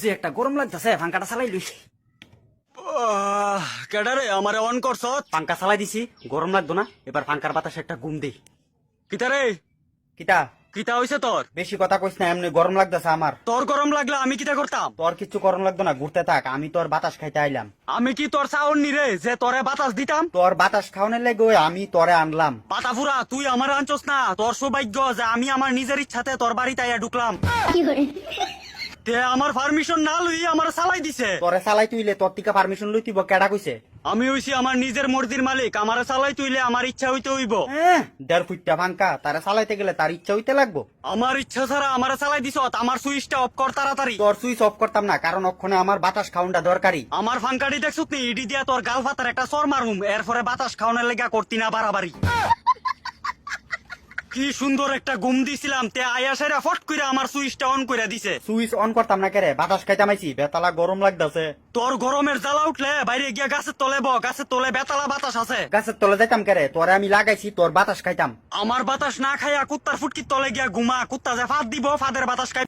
যে একটা গরম লাগতেছে পাঙ্কাটা চালাই লইছি। কেডারে আমারে অন করছ? পাঙ্কা চালাই দিছি গরম লাগতো না এবার পাঙ্কার বাতাসে একটা ঘুম দেই। কিতারে কিতা? কিতা হইছে তোর? বেশি কথা কইস না এমনি গরম লাগতেছে আমার। তোর গরম লাগলে আমি কিতা করতাম? তোর কিছু গরম লাগতো না ঘুরতে থাক আমি তোর বাতাস খাইতে আইলাম। আমি কি তোর চাউন নি রে যে তোরে বাতাস দিতাম? তোর বাতাস খাওয়ানোর লেগে আমি তোরে আনলাম। পাতাফুরা তুই আমার আনছস না তোর সৌভাগ্য যে আমি আমার নিজের ইচ্ছাতে তোর বাড়িতে আইয়া ঢুকলাম। তে আমার পারমিশন না লই আমার চালাই দিছে। তোরে চালাই তুইলে তোর টিকা পারমিশন লই তুইব কেডা কইছে? আমি হইছি আমার নিজের মর্জির মালিক আমার চালাই তুইলে আমার ইচ্ছা হইতে হইব। হ্যাঁ। দেড় ফুটটা পাঙ্কা তারা চালাইতে গেলে তার ইচ্ছা হইতে লাগবো। আমার ইচ্ছা ছাড়া আমার দিছ আমার সুইচটা অফ কর তাড়াতাড়ি। তোর সুইচ অফ করতাম না কারণ আমার বাতাস দরকারি। আমার ফাঙ্কাটি দেখছত নি ইডি দিয়া তোর গাল ফাতার একটা সর মারুম এরপরে বাতাস খাওয়ানোর লেগা করতি না বাড়াবাড়ি। কি সুন্দর একটা ঘুম দিছিলাম তে আয়াসেরা ফট করে আমার সুইচটা অন করে দিছে। সুইচ অন করতাম না কেরে বাতাস খাইতাম আইছি বেতালা গরম লাগতাছে। তোর গরমের জ্বালা উঠলে বাইরে গিয়া গাছের তলে ব গাছের তলে বেতালা বাতাস আছে। গাছের তলে যাইতাম কেরে তোরে আমি লাগাইছি তোর বাতাস খাইতাম। আমার বাতাস না খাইয়া কুত্তার ফুটকির তলে গিয়া ঘুমা কুত্তা যে ফাঁদ দিব ফাঁদের বাতাস খাই